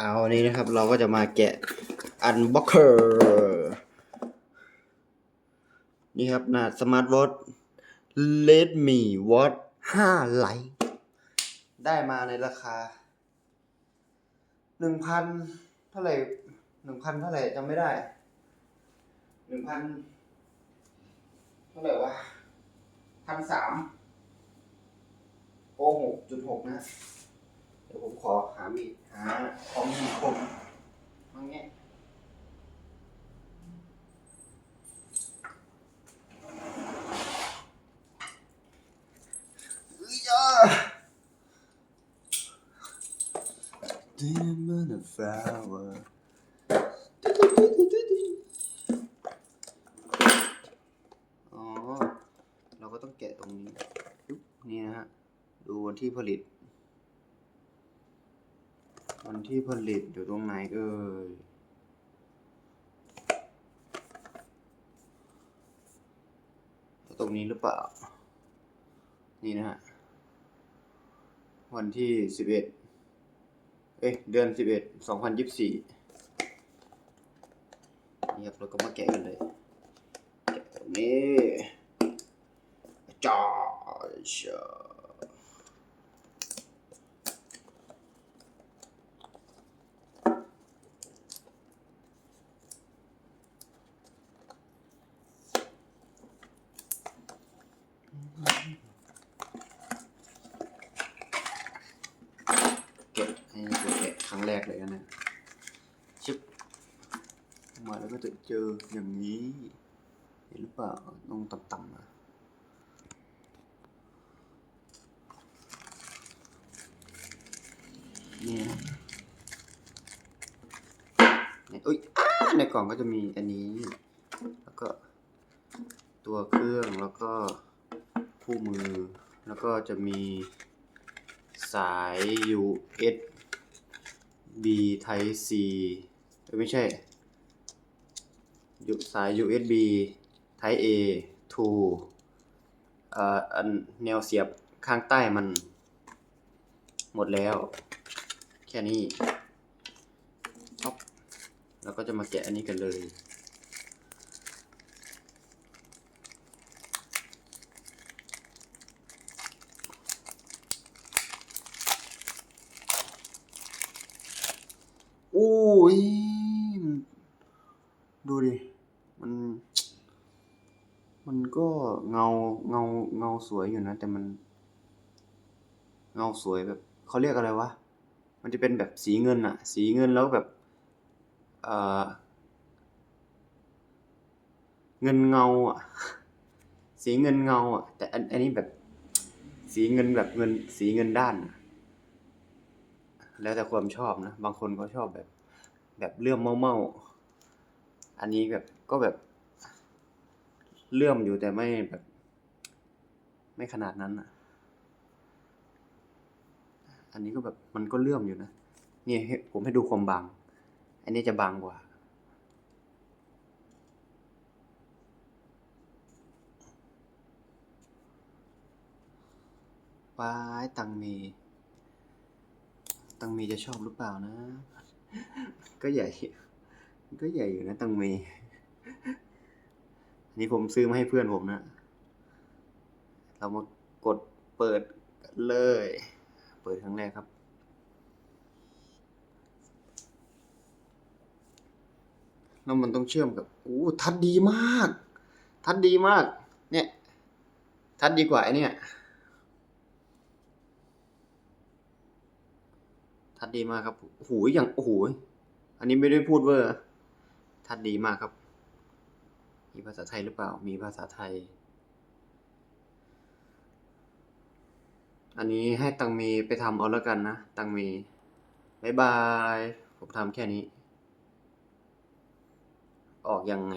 เอาวันนี้นะครับเราก็จะมาแกะอันบ็อกเกอร์นี่ครับหน้าสมาร์ทวอทเลดมีวอทห้าไลท์ได้มาในราคาหนึ่งพันเท่าไหร่หนึ่งพันเท่าไหร่จำไม่ได้หนึ่งพันเท่าไหร่วะพันสามโอหกจุดหกนะ เดี๋ยวผมขอหามีดหาของมีคมมังเงี้ยเอ้ยอะ Demon of flower อ๋อ เราก็ต้องแกะตรงนี้ปึ๊บนี่นะฮะ ดูวันที่ผลิต วันที่ผลิตอยู่ตรงไหนเอ่ยตรงนี้หรือเปล่า นี่นะฮะ วันที่สิบเอ็ดเอ้ยเดือนสิบเอ็ดสองพันยี่สิบสี่นี่ครับเราก็มาแกะกันเลย แกะตรงนี้จ้าชา เก็บให้ผมแกะครั้งแรก เลยนะชึบมาแล้วก็จะเจออย่างนี้ เห็นหรือเปล่าต้องต่ำๆมาเนี่ยเนี่อุ้ยอในกล่องก็จะมีอันนี้ แล้วก็ตัวเครื่องแล้วก็คู่มือ แล้วก็จะมีสาย USB B Type C ไม่ใช่ สาย USB Type A to เอ่ออันแนวเสียบข้างใต้มันหมดแล้ว แค่นี้แล้วก็จะมาแกะอันนี้กันเลย โอ้ย ดูดิ มัน มันก็เงาเงาเงาสวยอยู่นะ แต่มัน เงาสวยแบบเขาเรียกอะไรวะ มันจะเป็นแบบสีเงินอะสีเงินแล้วแบบ เออเงินเงาอะสีเงินเงาอะแต่อันอันนี้แบบ สีเงินแบบเงิน สีเงินด้านอะแล้วแต่ความชอบนะ บางคนก็ชอบแบบ แบบเลื่อมเมาๆ อันนี้แบบก็แบบเลื่อมอยู่แต่ไม่แบบ ไม่ขนาดนั้นอะอันนี้ก็แบบมันก็เลื่อมอยู่นะนี่ให้ผมให้ดูความบาง อันนี้จะบางกว่า ป้ายตังเมตังเมจะชอบหรือเปล่านะ ก็ใหญ่ ก็ใหญ่อยู่นะตังเมอันนี้ผมซื้อมาให้เพื่อนผมนะ เรามากดเปิดเลย เปิดครั้งแรกครับ แล้วมันต้องเชื่อมกับโอ้ทัดดีมาก ทัดดีมาก เนี่ย ทัดดีกว่าไอเนี่ยทัดดีมากครับโอ้โหอย่างโอ้โหอันนี้ไม่ได้พูดเวอร์ ทัดดีมากครับ มีภาษาไทยหรือเปล่า มีภาษาไทย อันนี้ให้ตังมีไปทำเอาแล้วกันนะ ตังมีบายบาย ผมทำแค่นี้ ออกยังไง